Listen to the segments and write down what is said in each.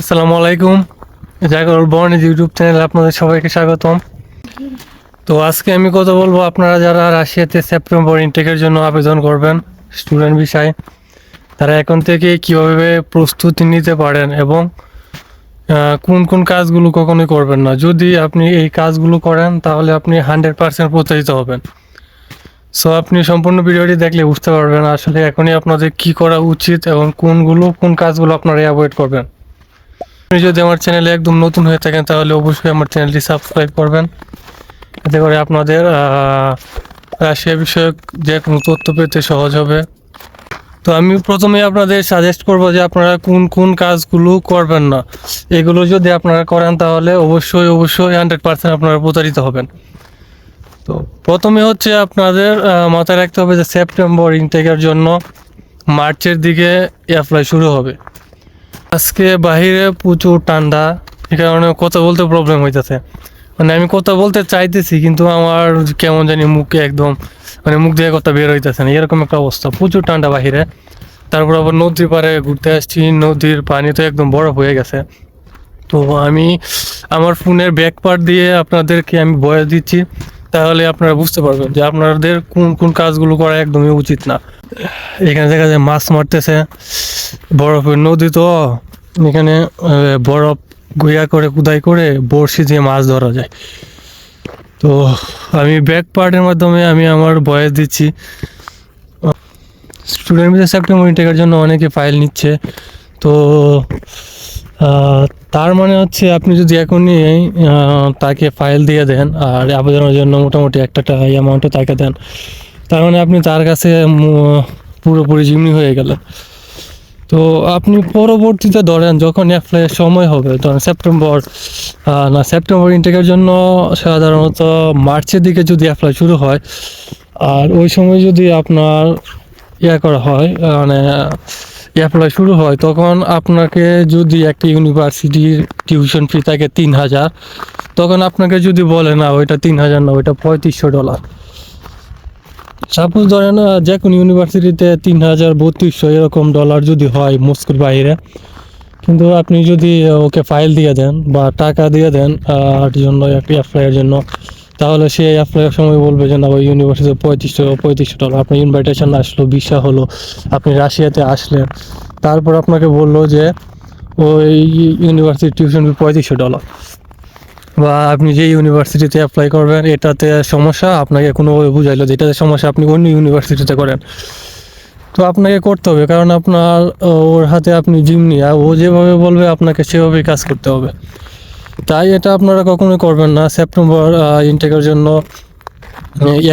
আসসালামু আলাইকুম। জাগর বর্ণিজ ইউটিউব চ্যানেলে আপনাদের সবাইকে স্বাগতম। তো আজকে আমি কথা বলব আপনারা যারা রাশিয়াতে সেপ্টেম্বর ইনটেকের জন্য আবেদন করবেন স্টুডেন্ট বিষয় তারা এখন থেকে কীভাবে প্রস্তুতি নিতে পারেন এবং কোন কোন কাজগুলো কখনোই করবেন না। যদি আপনি এই কাজগুলো করেন, তাহলে আপনি হান্ড্রেড পার্সেন্ট প্রতারিত হবেন। সো আপনি সম্পূর্ণ ভিডিওটি দেখলে বুঝতে পারবেন আসলে এখনই আপনাদের কি করা উচিত এবং কোনগুলো, কোন কাজগুলো আপনারা অ্যাভয়েড করবেন। আপনি যদি আমার চ্যানেলে একদম নতুন হয়ে থাকেন, তাহলে অবশ্যই আমার চ্যানেলটি সাবস্ক্রাইব করবেন। এতে করে আপনাদের রাশিয়া বিষয়ক যে কোনো তথ্য পেতে সহজ হবে। তো আমি প্রথমে আপনাদের সাজেস্ট করব যে আপনারা কোন কোন কাজগুলো করবেন না। এগুলো যদি আপনারা করেন, তাহলে অবশ্যই অবশ্যই হান্ড্রেড পার্সেন্ট আপনারা প্রতারিত হবেন। তো প্রথমে হচ্ছে আপনাদের মাথায় রাখতে হবে যে সেপ্টেম্বর ইনটেকের জন্য মার্চের দিকে অ্যাপ্লাই শুরু হবে। আজকে বাহিরে প্রচুর ঠান্ডা, এ কারণে কথা বলতে প্রবলেম হইতেছে। মানে আমি কথা বলতে চাইতেছি, কিন্তু আমার কেমন জানি মুখে একদম মানে মুখ দিয়ে কথা বের হইতেছে না, এরকম একটা অবস্থা। প্রচুর ঠান্ডা বাহিরে। তারপর আবার নদীর পাড়ে ঘুরতে আসছি, নদীর পানি তো একদম বরফ হয়ে গেছে। তো আমি, আমার ফোনের ব্যাক পার্ট দিয়ে আপনাদেরকে আমি বয়স দিচ্ছি, তাহলে আপনারা বুঝতে পারবেন যে আপনাদের কোন কোন কাজগুলো করা একদমই উচিত না। এখানে দেখা যায় মাছ মারতেছে বরফের নদী তো, এখানে বরফ গুইয়া করে কুদাই করে বড়শি দিয়ে মাছ ধরা যায়। তো, আমি ব্যাক পার্টের মাধ্যমে আমি আমার বয়স দিচ্ছি। স্টুডেন্ট ভিসা সেপ্টেম্বর ইনটেকের জন্য অনেকে ফাইল নিচ্ছে। তো তার মানে হচ্ছে আপনি যদি এখনই তাকে ফাইল দিয়ে দেন আর আবেদনের জন্য মোটামুটি একটা অ্যামাউন্টও তাকে দেন, তার মানে আপনি তার কাছে পুরোপুরি জিমনি হয়ে গেলেন। তো আপনি পরবর্তীতে ধরেন যখন অ্যাপ্লাইয়ের সময় হবে, ধরেন সেপ্টেম্বর না সেপ্টেম্বর ইনটেকের জন্য সাধারণত মার্চের দিকে যদি অ্যাপ্লাই শুরু হয়, আর ওই সময় যদি আপনার ইয়া করা হয় মানে অ্যাপ্লাই শুরু হয়, তখন আপনাকে যদি একটা ইউনিভার্সিটির টিউশন ফি থাকে তিন হাজার, তখন আপনাকে যদি বলে না ওইটা তিন হাজার না, ওইটা পঁয়ত্রিশশো ডলার সাপোজ ধরেন যে কোনো ইউনিভার্সিটিতে তিন হাজার বত্রিশশো এরকম ডলার যদি হয় মস্কোর বাইরে, কিন্তু আপনি যদি ওকে ফাইল দিয়ে দেন বা টাকা দিয়ে দেন আর জন্য একটি অ্যাপ্লাইয়ের জন্য, তাহলে সে অ্যাপ্লাইয়ের সময় বলবে যে, না, ওই ইউনিভার্সিটি পঁয়ত্রিশশো পঁয়ত্রিশশো ডলার আপনার ইনভাইটেশন আসলো ভিসা হলো, আপনি রাশিয়াতে আসলেন, তারপর আপনাকে বলল যে, ওই ইউনিভার্সিটি টিউশন পঁয়ত্রিশশো ডলার বা আপনি যে ইউনিভার্সিটিতে অ্যাপ্লাই করবেন, এটাতে সমস্যা আপনাকে কোনোভাবে বুঝাইলো যে এটাতে সমস্যা আপনি অন্য ইউনিভার্সিটিতে করেন। তো আপনাকে করতে হবে, কারণ আপনার ওর হাতে আপনি জিমনি আর ও যেভাবে বলবে আপনাকে সেভাবেই কাজ করতে হবে। তাই এটা আপনারা কখনোই করবেন না সেপ্টেম্বর ইনটেকের জন্য।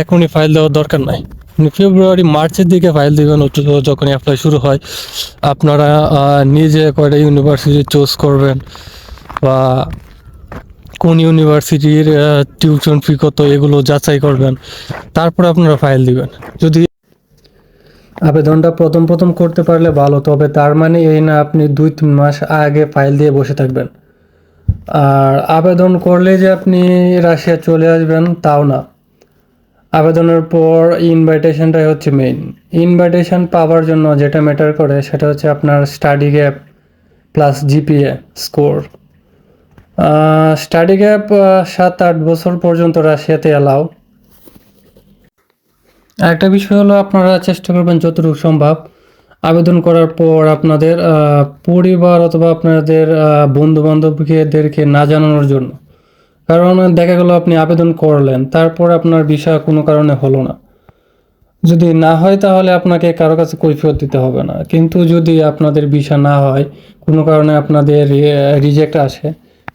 এখনই ফাইল দেওয়ার দরকার নাই। ফেব্রুয়ারি মার্চের দিকে ফাইল দেবেন যখন অ্যাপ্লাই শুরু হয়। আপনারা নিজে কয়টা ইউনিভার্সিটি চুজ করবেন, বা কোন ইউনিভার্সিটির টিউশন ফি কত, এগুলো যাচাই করবেন। তারপর আপনারা ফাইল দিবেন। যদি আবেদনটা প্রথম প্রথম করতে পারলে ভালো, তবে তার মানে এই না আপনি দুই তিন মাস আগে ফাইল দিয়ে বসে থাকবেন। আর আবেদন করলে যে আপনি রাশিয়া চলে আসবেন, তাও না। আবেদনের পর ইনভাইটেশনটাই হচ্ছে মেইন ইনভাইটেশন পাওয়ার জন্য যেটা ম্যাটার করে, সেটা হচ্ছে আপনার study gap plus GPA score study gap সাত আট বছর পর্যন্ত রাশিয়াতে অ্যালাও একটা বিষয় হলো, আপনারা চেষ্টা করবেন যতটুকু সম্ভব আবেদন করার পর আপনাদের পরিবার অথবা আপনাদের বন্ধু বান্ধবদেরকে না জানানোর জন্য। কারণ দেখা গেল আপনি আবেদন করলেন, তারপর আপনার বিষয় কোনো কারণে হলো না। যদি না হয় তাহলে আপনাকে কারও কাছে কৈফিয়ত দিতে হবে না। কিন্তু যদি আপনাদের ভিসা না হয়, কোনো কারণে আপনাদের রিজেক্ট আসে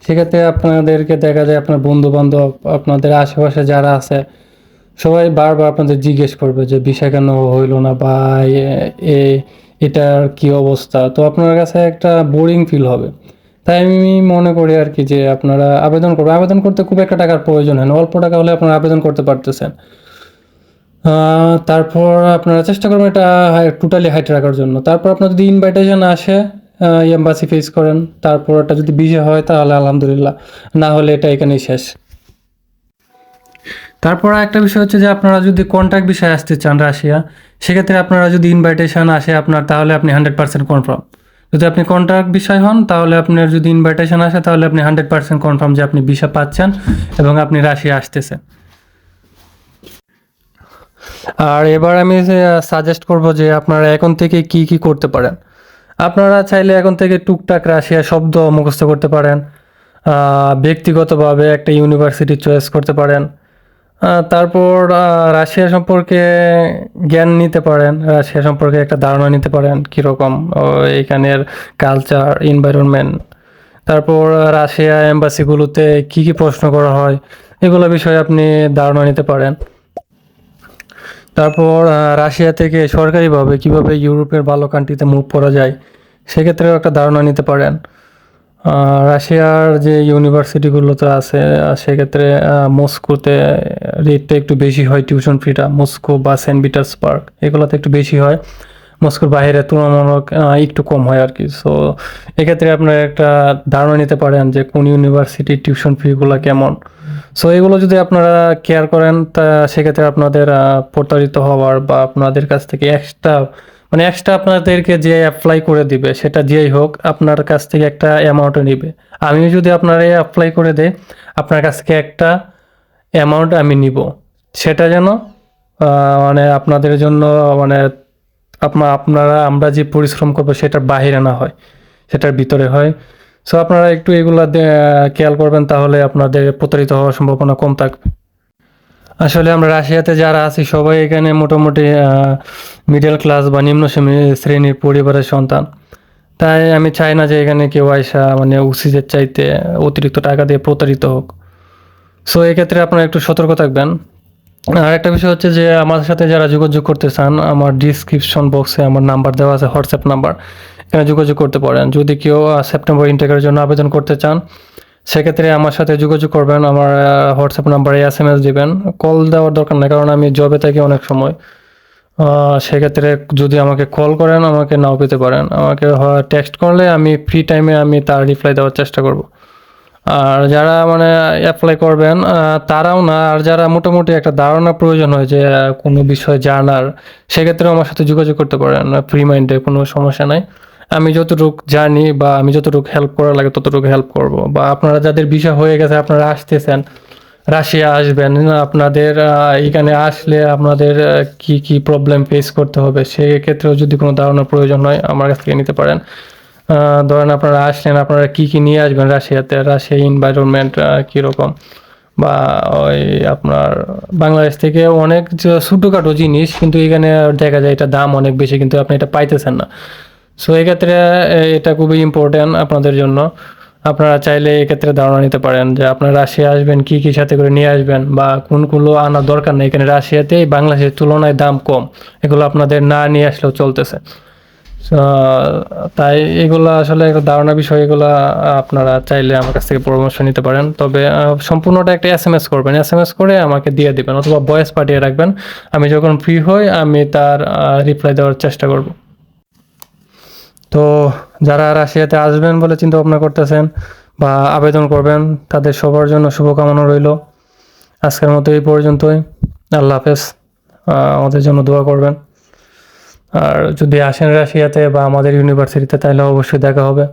সেক্ষেত্রে আপনাদেরকে দেখা যায় আপনার বন্ধু বান্ধব আপনাদের আশেপাশে যারা আছে, সবাই বারবার আপনাদের জিজ্ঞেস করবে যে, বিষয় কেন হইল না বা এ- এটার কি অবস্থা? তো আপনার কাছে একটা বোরিং ফিল হবে। তাই আমি মনে করি আর কি যে, আপনারা আবেদন করবেন আবেদন করতে খুব একটা টাকার প্রয়োজন হয় না। অল্প টাকা হলে আপনারা আবেদন করতে পারতেছেন। তারপর আপনারা চেষ্টা করবেন এটা টোটালি হাইট রাখার জন্য। তারপর আপনার যদি ইনভাইটেশন আসে এম্বাসি ফেস করেন, তারপর এটা যদি বিষয় হয়, তাহলে আলহামদুলিল্লাহ। না হলে এটা এখানেই শেষ। তারপর একটা বিষয় হচ্ছে যে, আপনারা যদি কন্ট্রাক্ট বিষয়ে আসতে চান রাশিয়া, সেক্ষেত্রে আপনারা যদি ইনভাইটেশন আসে আপনার, তাহলে আপনি হান্ড্রেড পার্সেন্ট কনফার্ম যদি আপনি কন্ট্রাক্ট বিষয় হন, তাহলে আপনার যদি ইনভাইটেশন আসে, তাহলে আপনি হান্ড্রেড পার্সেন্ট কনফার্ম যে আপনি ভিসা পাচ্ছেন এবং আপনি রাশিয়া আসতেছে আর এবার আমি সাজেস্ট করব যে, আপনারা এখন থেকে কি কি করতে পারেন। আপনারা চাইলে এখন থেকে টুকটাক রাশিয়া শব্দ মুখস্থ করতে পারেন ব্যক্তিগতভাবে একটা ইউনিভার্সিটি চয়েস করতে পারেন তারপর রাশিয়া সম্পর্কে জ্ঞান নিতে পারেন, রাশিয়া সম্পর্কে একটা ধারণা নিতে পারেন, কীরকম এখানের কালচার এনভায়রনমেন্ট তারপর রাশিয়া এম্বাসিগুলোতে কী কী প্রশ্ন করা হয়, এগুলো বিষয়ে আপনি ধারণা নিতে পারেন। তারপর রাশিয়া থেকে সরকারিভাবে কীভাবে ইউরোপের ভালো কান্ট্রিতে মুভ করা যায়, সেক্ষেত্রেও একটা ধারণা নিতে পারেন। রাশিয়ার যে ইউনিভার্সিটিগুলোতে আছে সেক্ষেত্রে মস্কোতে রেটটা একটু বেশি হয় টিউশন ফিটা মস্কো বা সেন্ট পিটার্সবার্গ এগুলোতে একটু বেশি হয়। মস্কোর বাইরে তুলনামূলক একটু কম হয় আর কি সো এক্ষেত্রে আপনারা একটা ধারণা নিতে পারেন যে কোন ইউনিভার্সিটির টিউশন ফিগুলো কেমন। সো এগুলো যদি আপনারা কেয়ার করেন, তা সেক্ষেত্রে আপনাদের প্রতারিত হওয়ার বা আপনাদের কাছ থেকে এক্সট্রা মানে এক্সট্রা আপনাদেরকে যে অ্যাপ্লাই করে দিবে, সেটা যেই হোক, আপনার কাছ থেকে একটা অ্যামাউন্ট নিবে। আমিও যদি আপনার অ্যাপ্লাই করে দেয় আপনার কাছ থেকে একটা অ্যামাউন্ট আমি নিব। সেটা যেন মানে আপনাদের জন্য মানে আপনার আপনারা, আমরা যে পরিশ্রম করব সেটার বাহিরে না হয়, সেটার ভিতরে হয়। সো আপনারা একটু এগুলা খেয়াল করবেন তাহলে আপনাদের প্রতারিত হওয়ার সম্ভাবনা কম থাকবে। আসলে আমরা রাশিয়াতে যারা আছি, সবাই এখানে মোটামুটি মিডল ক্লাস বা নিম্ন শ্রেণী- শ্রেণির পরিবারের সন্তান। তাই আমি চাই না যে এখানে কেউ আয়সা মানে উচিতের চাইতে অতিরিক্ত টাকা দিয়ে প্রতারিত হোক। সো এক্ষেত্রে আপনারা একটু সতর্ক থাকবেন। আর একটা বিষয় হচ্ছে যে আমার সাথে যারা যোগাযোগ করতে চান, আমার ডিসক্রিপশন বক্সে আমার নাম্বার দেওয়া আছে হোয়াটসঅ্যাপ নাম্বার এখানে যোগাযোগ করতে পারেন। যদি কেউ সেপ্টেম্বর ইনটেকের জন্য আবেদন করতে চান, সেক্ষেত্রে আমার সাথে যোগাযোগ করবেন, আমার হোয়াটসঅ্যাপ নাম্বারে এস এম এস দিবেন। কল দেওয়ার দরকার নেই, কারণ আমি জবে থাকি অনেক সময়। সেক্ষেত্রে যদি আমাকে কল করেন, আমাকে নাও পেতে পারেন। আমাকে টেক্সট করলে আমি ফ্রি টাইমে আমি তার রিপ্লাই দেওয়ার চেষ্টা করব। আর যারা মানে অ্যাপ্লাই করবেন তারাও না, আর যারা মোটামুটি একটা ধারণা প্রয়োজন হয় যে কোনো বিষয় জানার সেক্ষেত্রে আমার সাথে যোগাযোগ করতে পারেন। ফ্রি মাইন্ডে কোনো সমস্যা নাই। আমি যতটুকু জানি বা আমি যতটুকু হেল্প করা লাগে, ততটুকু হেল্প করব। বা আপনারা যাদের বিষয় হয়ে গেছে, আপনারা আসতেছেন, রাশিয়া আসবেন আপনাদের এখানে আসলে আপনাদের কি কি প্রবলেম ফেস করতে হবে, সেক্ষেত্রেও যদি কোনো ধারণার প্রয়োজন হয়, আমার কাছ থেকে নিতে পারেন। ধরেন আপনারা আসলেন, আপনারা কি কি নিয়ে আসবেন রাশিয়াতে? রাশিয়া এনভায়রনমেন্ট কীরকম? বা ওই আপনার বাংলাদেশ থেকে অনেক ছোটোখাটো জিনিস, কিন্তু এখানে দেখা যায় এটা দাম অনেক বেশি, কিন্তু আপনি এটা পাইতেছেন না। সো এক্ষেত্রে এটা খুবই ইম্পর্ট্যান্ট আপনাদের জন্য। আপনারা চাইলে এক্ষেত্রে ধারণা নিতে পারেন যে আপনারা রাশিয়া আসবেন, কি কি সাথে করে নিয়ে আসবেন, বা কোনগুলো আনার দরকার নেই এখানে রাশিয়াতে বাংলাদেশের তুলনায় দাম কম। এগুলো আপনাদের না নিয়ে আসলেও চলতেছে। তাই এগুলা আসলে ধারণা বিষয়, এগুলা আপনারা চাইলে আমার কাছ থেকে পরামর্শ নিতে পারেন। তবে সম্পূর্ণটা একটা এস এম এস করবেন। এস এম এস করে আমাকে দিয়ে দিবেন অথবা ভয়েস পাঠিয়ে রাখবেন। আমি যখন ফ্রি হই, আমি তার রিপ্লাই দেওয়ার চেষ্টা করব। তো যারা রাশিয়াতে আসবেন বলে চিন্তা ভাবনা করতেছেন বা আবেদন করবেন, তাদের সবার জন্য শুভকামনা রইল। আজকের মতো এই পর্যন্তই। আল্লাহ হাফেজ। আমাদের জন্য দোয়া করবেন। আর যদি আসেন রাশিয়াতে বা আমাদের ইউনিভার্সিটিতে তাহলে অবশ্যই দেখা হবে।